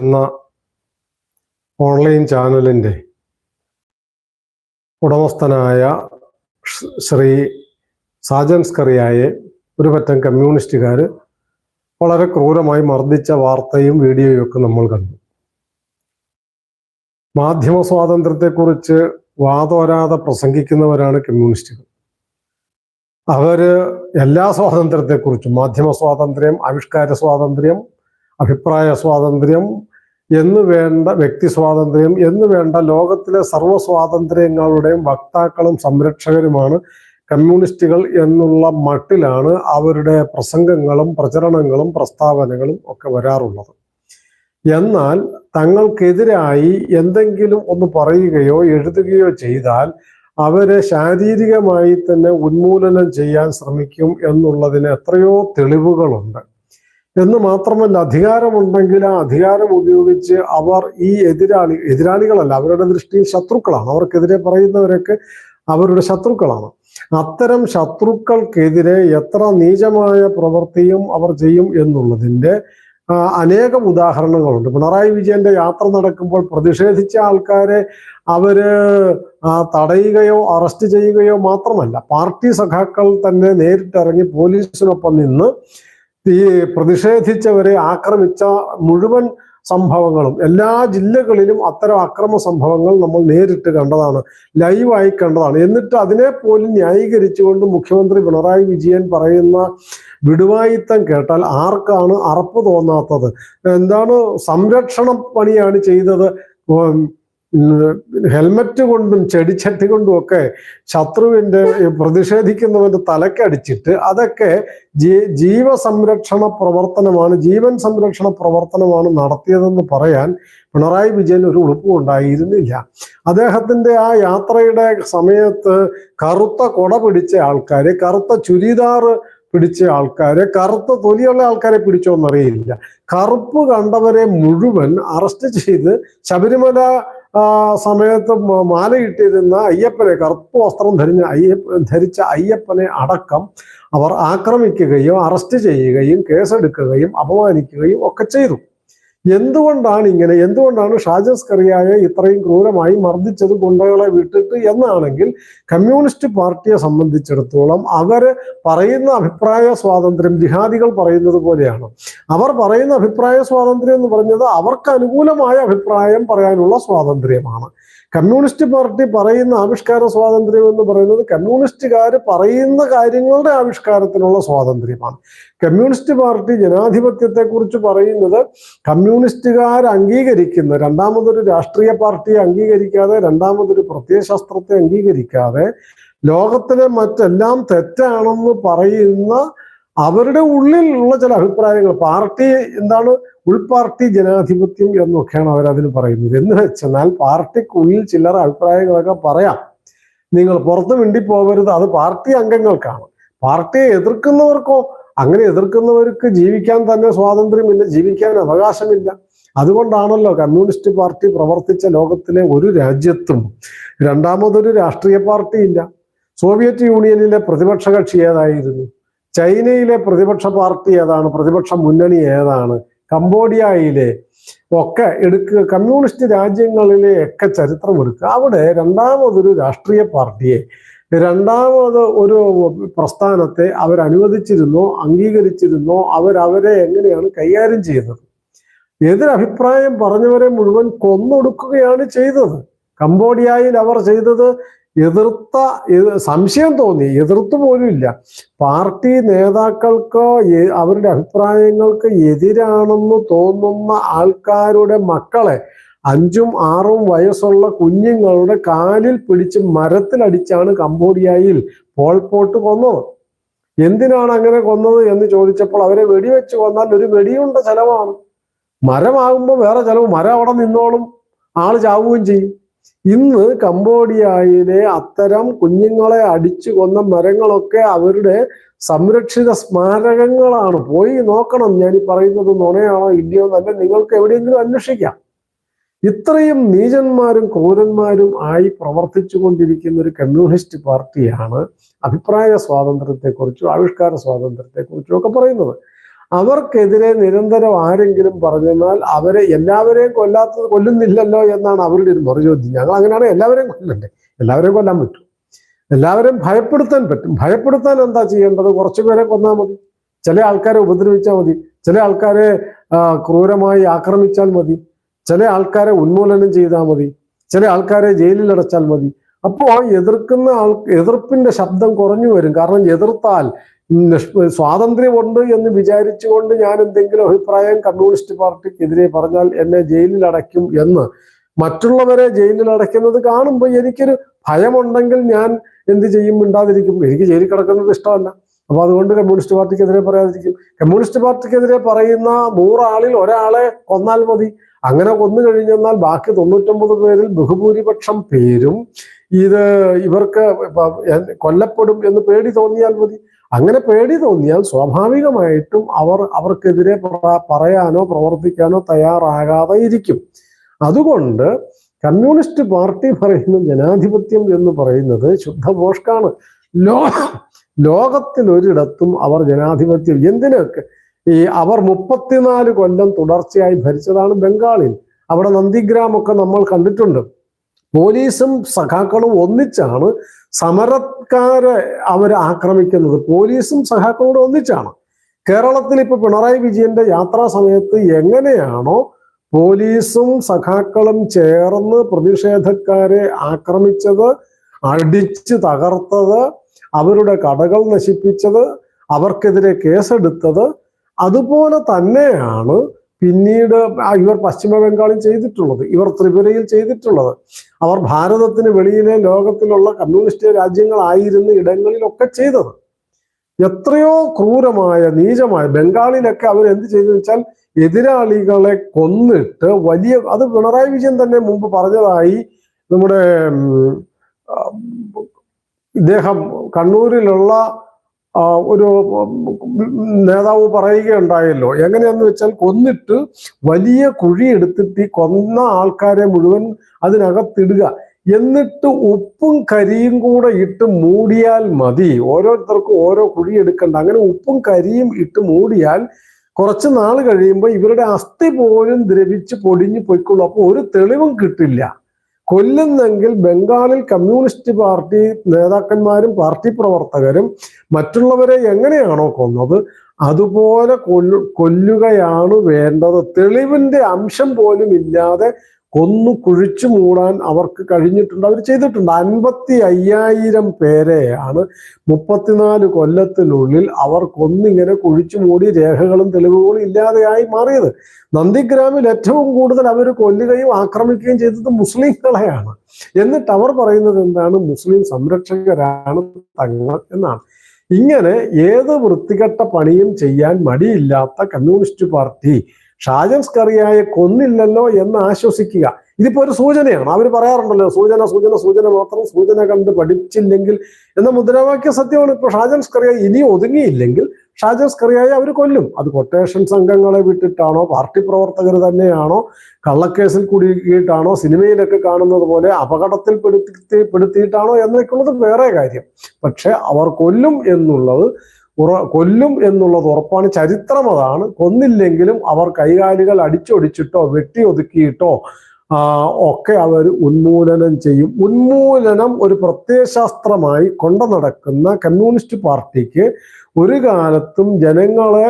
എന്ന ഓൺലൈൻ ചാനലിന്റെ ഉടമസ്ഥനായ ശ്രീ സാജൻ സ്കറിയായെ ഒരു പറ്റം കമ്മ്യൂണിസ്റ്റുകാർ വളരെ ക്രൂരമായി മർദ്ദിച്ച വാർത്തയും വീഡിയോയും ഒക്കെ നമ്മൾ കണ്ടു. മാധ്യമ സ്വാതന്ത്ര്യത്തെക്കുറിച്ച് വാതോരാതെ പ്രസംഗിക്കുന്നവരാണ് കമ്മ്യൂണിസ്റ്റുകൾ. അവർ എല്ലാ സ്വാതന്ത്ര്യത്തെക്കുറിച്ചും മാധ്യമ സ്വാതന്ത്ര്യം ആവിഷ്കാര സ്വാതന്ത്ര്യം അഭിപ്രായ സ്വാതന്ത്ര്യം എന്ന് വേണ്ട വ്യക്തി സ്വാതന്ത്ര്യം എന്ന് വേണ്ട ലോകത്തിലെ സർവ സ്വാതന്ത്ര്യങ്ങളുടെയും വക്താക്കളും സംരക്ഷകരുമാണ് കമ്മ്യൂണിസ്റ്റുകൾ എന്നുള്ള മട്ടിലാണ് അവരുടെ പ്രസംഗങ്ങളും പ്രചരണങ്ങളും പ്രസ്താവനകളും ഒക്കെ വരാറുള്ളത്. എന്നാൽ തങ്ങൾക്കെതിരായി എന്തെങ്കിലും ഒന്ന് പറയുകയോ എഴുതുകയോ ചെയ്താൽ അവരെ ശാരീരികമായി തന്നെ ഉന്മൂലനം ചെയ്യാൻ ശ്രമിക്കും എന്നുള്ളതിന് എത്രയോ തെളിവുകളുണ്ട്. എന്ന് മാത്രമല്ല അധികാരമുണ്ടെങ്കിൽ ആ അധികാരം ഉപയോഗിച്ച് അവർ ഈ എതിരാളി എതിരാളികളല്ല അവരുടെ ദൃഷ്ടിയിൽ ശത്രുക്കളാണ്. അവർക്കെതിരെ പറയുന്നവരൊക്കെ അവരുടെ ശത്രുക്കളാണ്. അത്തരം ശത്രുക്കൾക്കെതിരെ എത്ര നീചമായ പ്രവൃത്തിയും അവർ ചെയ്യും എന്നുള്ളതിന്റെ അനേകം ഉദാഹരണങ്ങളുണ്ട്. പിണറായി വിജയന്റെ യാത്ര നടക്കുമ്പോൾ പ്രതിഷേധിച്ച ആൾക്കാരെ അവർ തടയുകയോ അറസ്റ്റ് ചെയ്യുകയോ മാത്രമല്ല പാർട്ടി സഖാക്കൾ തന്നെ നേരിട്ടിറങ്ങി പോലീസിനൊപ്പം നിന്ന് ഈ പ്രതിഷേധിച്ചവരെ ആക്രമിച്ച മുഴുവൻ സംഭവങ്ങളും എല്ലാ ജില്ലകളിലും അത്തരം അക്രമ സംഭവങ്ങൾ നമ്മൾ നേരിട്ട് കണ്ടതാണ് ലൈവായി കണ്ടതാണ്. എന്നിട്ട് അതിനെ പോലും ന്യായീകരിച്ചുകൊണ്ട് മുഖ്യമന്ത്രി പിണറായി വിജയൻ പറയുന്ന വിടുവായിത്തം കേട്ടാൽ ആർക്കാണ് അറപ്പ് തോന്നാത്തത്? എന്താണ് സംരക്ഷണ പണിയാണ് ചെയ്തത്? ഹെൽമറ്റ് കൊണ്ടും ചെടിച്ചട്ടി കൊണ്ടും ഒക്കെ ശത്രുവിന്റെ പ്രതിഷേധിക്കുന്നവന്റെ തലക്കടിച്ചിട്ട് അതൊക്കെ ജീ ജീവസംരക്ഷണ പ്രവർത്തനമാണ് ജീവൻ സംരക്ഷണ പ്രവർത്തനമാണ് നടത്തിയതെന്ന് പറയാൻ പിണറായി വിജയൻ ഒരു ഉളുപ്പും ഉണ്ടായിരുന്നില്ല. അദ്ദേഹത്തിന്റെ ആ യാത്രയുടെ സമയത്ത് കറുത്ത കൊട പിടിച്ച ആൾക്കാരെ കറുത്ത ചുരിദാറ് പിടിച്ച ആൾക്കാരെ കറുത്ത തൊലിയുള്ള ആൾക്കാരെ പിടിച്ചോന്നറിയില്ല. കറുപ്പ് കണ്ടവരെ മുഴുവൻ അറസ്റ്റ് ചെയ്ത് ശബരിമല സമയത്ത് മ- മാലയിട്ടിരുന്ന അയ്യപ്പനെ കറുപ്പ് വസ്ത്രം ധരിഞ്ഞ അയ്യപ്പ ധരിച്ച അയ്യപ്പനെ അടക്കം അവർ ആക്രമിക്കുകയും അറസ്റ്റ് ചെയ്യുകയും കേസെടുക്കുകയും അപമാനിക്കുകയും ഒക്കെ ചെയ്തു. എന്തുകൊണ്ടാണ് ഇങ്ങനെ? എന്തുകൊണ്ടാണ് ഷാജസ് കറിയായെ ഇത്രയും ക്രൂരമായി മർദ്ദിച്ചത് ഗുണ്ടകളെ വിട്ടിട്ട് എന്നാണെങ്കിൽ കമ്മ്യൂണിസ്റ്റ് പാർട്ടിയെ സംബന്ധിച്ചിടത്തോളം അവർ പറയുന്ന അഭിപ്രായ സ്വാതന്ത്ര്യം ജിഹാദികൾ പറയുന്നത് പോലെയാണ്. അവർ പറയുന്ന അഭിപ്രായ സ്വാതന്ത്ര്യം എന്ന് പറഞ്ഞത് അവർക്ക് അനുകൂലമായ അഭിപ്രായം പറയാനുള്ള സ്വാതന്ത്ര്യമാണ്. കമ്മ്യൂണിസ്റ്റ് പാർട്ടി പറയുന്ന ആവിഷ്കാര സ്വാതന്ത്ര്യം എന്ന് പറയുന്നത് കമ്മ്യൂണിസ്റ്റുകാർ പറയുന്ന കാര്യങ്ങളുടെ ആവിഷ്കാരത്തിനുള്ള സ്വാതന്ത്ര്യമാണ്. കമ്മ്യൂണിസ്റ്റ് പാർട്ടി ജനാധിപത്യത്തെക്കുറിച്ച് പറയുന്നത് കമ്മ്യൂണിസ്റ്റുകാർ അംഗീകരിക്കുന്ന രണ്ടാമതൊരു രാഷ്ട്രീയ പാർട്ടിയെ അംഗീകരിക്കാതെ രണ്ടാമതൊരു പ്രത്യയശാസ്ത്രത്തെ അംഗീകരിക്കാതെ ലോകത്തിലെ മറ്റെല്ലാം തെറ്റാണെന്ന് പറയുന്ന അവരുടെ ഉള്ളിലുള്ള ചില അഭിപ്രായങ്ങൾ പാർട്ടി എന്താണ് ഉൾപാർട്ടി ജനാധിപത്യം എന്നൊക്കെയാണ് അവരതിന് പറയുന്നത്. എന്ന് വെച്ചെന്നാൽ പാർട്ടിക്കുള്ളിൽ ചില്ലറ അഭിപ്രായങ്ങളൊക്കെ പറയാം. നിങ്ങൾ പുറത്ത് മിണ്ടി പോകരുത് അത് പാർട്ടി അംഗങ്ങൾക്കാണ്. പാർട്ടിയെ എതിർക്കുന്നവർക്കോ അങ്ങനെ എതിർക്കുന്നവർക്ക് ജീവിക്കാൻ തന്നെ സ്വാതന്ത്ര്യമില്ല ജീവിക്കാൻ അവകാശമില്ല. അതുകൊണ്ടാണല്ലോ കമ്മ്യൂണിസ്റ്റ് പാർട്ടി പ്രവർത്തിച്ച ലോകത്തിലെ ഒരു രാജ്യത്തും രണ്ടാമതൊരു രാഷ്ട്രീയ പാർട്ടിയില്ല. സോവിയറ്റ് യൂണിയനിലെ പ്രതിപക്ഷ കക്ഷി ഏതായിരുന്നു? ചൈനയിലെ പ്രതിപക്ഷ പാർട്ടി ഏതാണ്? പ്രതിപക്ഷ മുന്നണി ഏതാണ്? കംബോഡിയയിലെ ഒക്കെ എടുക്കുക കമ്മ്യൂണിസ്റ്റ് രാജ്യങ്ങളിലെ ഒക്കെ ചരിത്രം എടുക്കുക. അവിടെ രണ്ടാമതൊരു രാഷ്ട്രീയ പാർട്ടിയെ രണ്ടാമത് ഒരു പ്രസ്ഥാനത്തെ അവരനുവദിച്ചിരുന്നോ അംഗീകരിച്ചിരുന്നോ അവരവരെ എങ്ങനെയാണ് കൈകാര്യം ചെയ്തത്? എതിരഭിപ്രായം പറഞ്ഞവരെ മുഴുവൻ കൊന്നൊടുക്കുകയാണ് ചെയ്തത്. കംബോഡിയയിൽ അവർ ചെയ്തത് എതിർത്ത സംശയം തോന്നി. എതിർത്തു പോലും ഇല്ല. പാർട്ടി നേതാക്കൾക്ക് അവരുടെ അഭിപ്രായങ്ങൾക്ക് എതിരാണെന്ന് തോന്നുന്ന ആൾക്കാരുടെ മക്കളെ അഞ്ചും ആറും വയസ്സുള്ള കുഞ്ഞുങ്ങളുടെ കാലിൽ പിടിച്ച് മരത്തിലടിച്ചാണ് കംബോഡിയയിൽ പോൾപോട്ട് കൊന്നത്. എന്തിനാണ് അങ്ങനെ കൊന്നത് എന്ന് ചോദിച്ചപ്പോൾ അവരെ വെടിവെച്ച് കൊന്നാൽ ഒരു വെടിയുണ്ട ചെലവാണ്. മരമാകുമ്പോൾ വേറെ ചെലവ്. മരം അവിടെ നിന്നോളും. ആൾ ചാവുകയും ചെയ്യും. ഇന്ന് കംബോഡിയയിലെ അത്തരം കുഞ്ഞുങ്ങളെ അടിച്ചു കൊന്ന മരങ്ങളൊക്കെ അവരുടെ സംരക്ഷിത സ്മാരകങ്ങളാണ്. പോയി നോക്കണം. ഞാൻ ഈ പറയുന്നത് നുണയാണോ ഇല്ലയോ എന്നല്ല. നിങ്ങൾക്ക് എവിടെയെങ്കിലും അന്വേഷിക്കാം. ഇത്രയും നീചന്മാരും ക്രൂരന്മാരും ആയി പ്രവർത്തിച്ചു കൊണ്ടിരിക്കുന്ന ഒരു കമ്മ്യൂണിസ്റ്റ് പാർട്ടിയാണ് അഭിപ്രായ സ്വാതന്ത്ര്യത്തെക്കുറിച്ചും ആവിഷ്കാര സ്വാതന്ത്ര്യത്തെക്കുറിച്ചും ഒക്കെ പറയുന്നത്. അവർക്കെതിരെ നിരന്തരം ആരെങ്കിലും പറഞ്ഞെന്നാൽ അവരെ എല്ലാവരെയും കൊല്ലാത്തത് കൊല്ലുന്നില്ലല്ലോ എന്നാണ് അവരുടെ ഒരു മറുചോദ്യം. ഞങ്ങൾ അങ്ങനെയാണ് എല്ലാവരെയും കൊല്ലണ്ടേ? എല്ലാവരെയും കൊല്ലാൻ പറ്റും. എല്ലാവരെയും ഭയപ്പെടുത്താൻ പറ്റും. ഭയപ്പെടുത്താൻ എന്താ ചെയ്യേണ്ടത്? കുറച്ചു പേരെ കൊന്നാൽ മതി. ചില ആൾക്കാരെ ഉപദ്രവിച്ചാൽ മതി. ചില ആൾക്കാരെ ക്രൂരമായി ആക്രമിച്ചാൽ മതി. ചില ആൾക്കാരെ ഉന്മൂലനം ചെയ്താൽ മതി. ചില ആൾക്കാരെ ജയിലിൽ അടച്ചാൽ മതി. അപ്പോ എതിർക്കുന്ന ആൾ എതിർപ്പിന്റെ ശബ്ദം കുറഞ്ഞു വരും. കാരണം എതിർത്താൽ സ്വാതന്ത്ര്യമുണ്ട് എന്ന് വിചാരിച്ചുകൊണ്ട് ഞാൻ എന്തെങ്കിലും അഭിപ്രായം കമ്മ്യൂണിസ്റ്റ് പാർട്ടിക്കെതിരെ പറഞ്ഞാൽ എന്നെ ജയിലിൽ അടയ്ക്കും എന്ന്. മറ്റുള്ളവരെ ജയിലിൽ അടയ്ക്കുന്നത് കാണുമ്പോൾ എനിക്കൊരു ഭയമുണ്ടെങ്കിൽ ഞാൻ എന്ത് ചെയ്യും? മിണ്ടാതിരിക്കും. എനിക്ക് ജയിലിൽ കിടക്കുന്നത് ഇഷ്ടമല്ല. അപ്പൊ അതുകൊണ്ട് കമ്മ്യൂണിസ്റ്റ് പാർട്ടിക്കെതിരെ പറയാതിരിക്കും. കമ്മ്യൂണിസ്റ്റ് പാർട്ടിക്കെതിരെ പറയുന്ന നൂറാളിൽ ഒരാളെ കൊന്നാൽ മതി. അങ്ങനെ കൊന്നു കഴിഞ്ഞെന്നാൽ ബാക്കി തൊണ്ണൂറ്റൊമ്പത് പേരിൽ ബഹുഭൂരിപക്ഷം പേരും ഇത് ഇവർക്ക് കൊല്ലപ്പെടും എന്ന് പേടി തോന്നിയാൽ മതി. അങ്ങനെ പേടി തോന്നിയാൽ സ്വാഭാവികമായിട്ടും അവർ അവർക്കെതിരെ പറയാനോ പ്രവർത്തിക്കാനോ തയ്യാറാകാതെ ഇരിക്കും. അതുകൊണ്ട് കമ്മ്യൂണിസ്റ്റ് പാർട്ടി പറയുന്ന ജനാധിപത്യം എന്ന് പറയുന്നത് ശുദ്ധഭോഷ്കാണ് ലോ ലോകത്തിലൊരിടത്തും അവർ ജനാധിപത്യം എന്തിനൊക്കെ? ഈ അവർ മുപ്പത്തിനാല് കൊല്ലം തുടർച്ചയായി ഭരിച്ചതാണ് ബംഗാളിൽ. അവിടെ നന്ദിഗ്രാമൊക്കെ നമ്മൾ കണ്ടിട്ടുണ്ട്. പോലീസും സഖാക്കളും ഒന്നിച്ചാണ് സമരക്കാരെ അവർ ആക്രമിക്കുന്നത് പോലീസും സഹാക്കളോട് ഒന്നിച്ചാണ്. കേരളത്തിൽ ഇപ്പൊ പിണറായി വിജയന്റെ യാത്രാ സമയത്ത് എങ്ങനെയാണോ പോലീസും സഖാക്കളും ചേർന്ന് പ്രതിഷേധക്കാരെ ആക്രമിച്ചത് അടിച്ച് തകർത്തത് അവരുടെ കടകൾ നശിപ്പിച്ചത് അവർക്കെതിരെ കേസെടുത്തത് അതുപോലെ തന്നെയാണ് പിന്നീട് ഇവർ പശ്ചിമ ബംഗാളിൽ ചെയ്തിട്ടുള്ളത് ഇവർ ത്രിപുരയിൽ ചെയ്തിട്ടുള്ളത്. അവർ ഭാരതത്തിന് വെളിയിലെ ലോകത്തിലുള്ള കമ്മ്യൂണിസ്റ്റ് രാജ്യങ്ങളായിരുന്ന ഇടങ്ങളിലൊക്കെ ചെയ്തത്. എത്രയോ ക്രൂരമായ നീചമായ ബംഗാളിലൊക്കെ അവർ എന്ത് ചെയ്തു വെച്ചാൽ എതിരാളികളെ കൊന്നിട്ട് വലിയ അത് പിണറായി വിജയൻ തന്നെ മുമ്പ് പറഞ്ഞതായി നമ്മുടെ ഇദ്ദേഹം കണ്ണൂരിലുള്ള ഒരു നേതാവ് പറയുകയുണ്ടായല്ലോ. എങ്ങനെയാന്ന് വെച്ചാൽ കൊന്നിട്ട് വലിയ കുഴി എടുത്തിട്ട് ഈ കൊന്ന ആൾക്കാരെ മുഴുവൻ അതിനകത്തിടുക. എന്നിട്ട് ഉപ്പും കരിയും കൂടെ ഇട്ട് മൂടിയാൽ മതി. ഓരോരുത്തർക്കും ഓരോ കുഴി എടുക്കണ്ട. അങ്ങനെ ഉപ്പും കരിയും ഇട്ട് മൂടിയാൽ കുറച്ച് നാൾ കഴിയുമ്പോൾ ഇവരുടെ അസ്ഥി പോലും ദ്രവിച്ച് പൊടിഞ്ഞു പൊയ്ക്കൊള്ളൂ. അപ്പോൾ ഒരു തെളിവും കിട്ടില്ല. കൊല്ലുന്നെങ്കിൽ ബംഗാളിൽ കമ്മ്യൂണിസ്റ്റ് പാർട്ടി നേതാക്കന്മാരും പാർട്ടി പ്രവർത്തകരും മറ്റുള്ളവരെ എങ്ങനെയാണോ കൊന്നത്? അതുപോലെ കൊല്ലു കൊല്ലുകയാണ് വേണ്ടത്. തെളിവിന്റെ അംശം പോലും ഇല്ലാതെ കൊന്നു കുഴിച്ചു മൂടാൻ അവർക്ക് കഴിഞ്ഞിട്ടുണ്ട്. അവർ ചെയ്തിട്ടുണ്ട്. അൻപത്തി അയ്യായിരം പേരെയാണ് മുപ്പത്തിനാല് കൊല്ലത്തിനുള്ളിൽ അവർ കൊന്നിങ്ങനെ കുഴിച്ചു മൂടി രേഖകളും തെളിവുകളും ഇല്ലാതെയായി മാറിയത്. നന്ദിഗ്രാമിൽ ഏറ്റവും കൂടുതൽ അവർ കൊല്ലുകയും ആക്രമിക്കുകയും ചെയ്തത് മുസ്ലിങ്ങളെയാണ്. എന്നിട്ട് അവർ പറയുന്നത് എന്താണ്? മുസ്ലിം സംരക്ഷകരാണ് തങ്ങൾ എന്നാണ്. ഇങ്ങനെ ഏത് വൃത്തികെട്ട പണിയും ചെയ്യാൻ മടിയില്ലാത്ത കമ്മ്യൂണിസ്റ്റ് പാർട്ടി ഷാജൻ സ്കറിയായെ കൊന്നില്ലല്ലോ എന്ന് ആശ്വസിക്കുക. ഇതിപ്പോ ഒരു സൂചനയാണ്. അവർ പറയാറുണ്ടല്ലോ സൂചന സൂചന സൂചന മാത്രം സൂചന കണ്ട് പഠിച്ചില്ലെങ്കിൽ എന്ന മുദ്രാവാക്യ സത്യമാണ്. ഇപ്പൊ ഷാജൻ സ്കറിയ ഇനി ഒതുങ്ങിയില്ലെങ്കിൽ ഷാജൻ സ്കറിയായി അവർ കൊല്ലും. അത് കൊട്ടേഷൻ സംഘങ്ങളെ വിട്ടിട്ടാണോ പാർട്ടി പ്രവർത്തകർ തന്നെയാണോ കള്ളക്കേസിൽ കുടുക്കിയിട്ടാണോ സിനിമയിലൊക്കെ കാണുന്നത് പോലെ അപകടത്തിൽ പെടുത്തി പെടുത്തിയിട്ടാണോ എന്നൊക്കെയുള്ളത് വേറെ കാര്യം. പക്ഷെ അവർ കൊല്ലും എന്നുള്ളത് കൊല്ലും എന്നുള്ളത് ഉറപ്പാണ്. ചരിത്രം അതാണ്. കൊന്നില്ലെങ്കിലും അവർ കൈകാലികൾ അടിച്ചൊടിച്ചിട്ടോ വെട്ടി ഒതുക്കിയിട്ടോ ഒക്കെ അവർ ഉന്മൂലനം ചെയ്യും. ഉന്മൂലനം ഒരു പ്രത്യയശാസ്ത്രമായി കൊണ്ടു നടക്കുന്ന കമ്മ്യൂണിസ്റ്റ് പാർട്ടിക്ക് ഒരു കാലത്തും ജനങ്ങളെ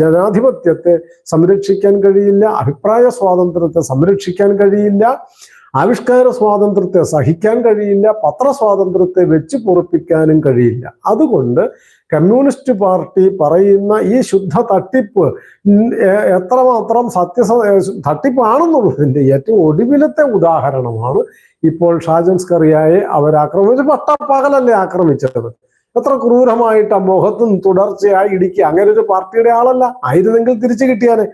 ജനാധിപത്യത്തെ സംരക്ഷിക്കാൻ കഴിയില്ല അഭിപ്രായ സ്വാതന്ത്ര്യത്തെ സംരക്ഷിക്കാൻ കഴിയില്ല. ആവിഷ്കാര സ്വാതന്ത്ര്യത്തെ സഹിക്കാൻ കഴിയില്ല പത്രസ്വാതന്ത്ര്യത്തെ വെച്ച് പൊറപ്പിക്കാനും കഴിയില്ല. അതുകൊണ്ട് കമ്മ്യൂണിസ്റ്റ് പാർട്ടി പറയുന്ന ഈ ശുദ്ധ തട്ടിപ്പ് എത്രമാത്രം സത്യസ തട്ടിപ്പാണെന്നുള്ളതിന്റെ ഏറ്റവും ഒടുവിലത്തെ ഉദാഹരണമാണ് ഇപ്പോൾ ഷാജൻ സ്കറിയായെ അവർ ആക്രമിച്ചത്. പട്ടപ്പകലല്ലേ ആക്രമിച്ചത്? എത്ര ക്രൂരമായിട്ട് ആ മുഖത്തും തുടർച്ചയായി ഇടിക്കുക. അങ്ങനെ ഒരു പാർട്ടിയുടെ ആളല്ല. ആയിരുന്നെങ്കിൽ തിരിച്ചു കിട്ടിയാനെ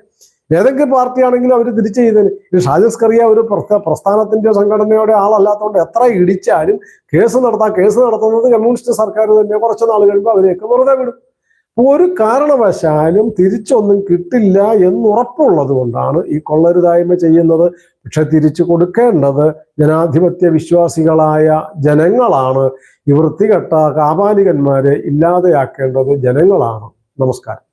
ഏതെങ്കിലും പാർട്ടിയാണെങ്കിലും അവർ തിരിച്ചു ചെയ്തതിന് ഇത് ഷാജൻ സ്കറിയ ഒരു പ്രസ്ഥ- പ്രസ്ഥാനത്തിന്റെ സംഘടനയുടെ ആളല്ലാത്തതുകൊണ്ട് എത്ര ഇടിച്ചാലും കേസ് നടത്താം കേസ് നടത്തുന്നത് കമ്മ്യൂണിസ്റ്റ് സർക്കാർ തന്നെ കുറച്ച് നാൾ കഴിയുമ്പോൾ അവരെയൊക്കെ വെറുതെ വിടും. ഒരു കാരണവശാലും തിരിച്ചൊന്നും കിട്ടില്ല എന്നുറപ്പുള്ളത് കൊണ്ടാണ് ഈ കൊള്ളരുതായ്മ ചെയ്യുന്നത്. പക്ഷെ തിരിച്ചു കൊടുക്കേണ്ടത് ജനാധിപത്യ വിശ്വാസികളായ ജനങ്ങളാണ്. ഈ വൃത്തികെട്ട കാപാലികന്മാരെ ഇല്ലാതെയാക്കേണ്ടത് ജനങ്ങളാണ്. നമസ്കാരം.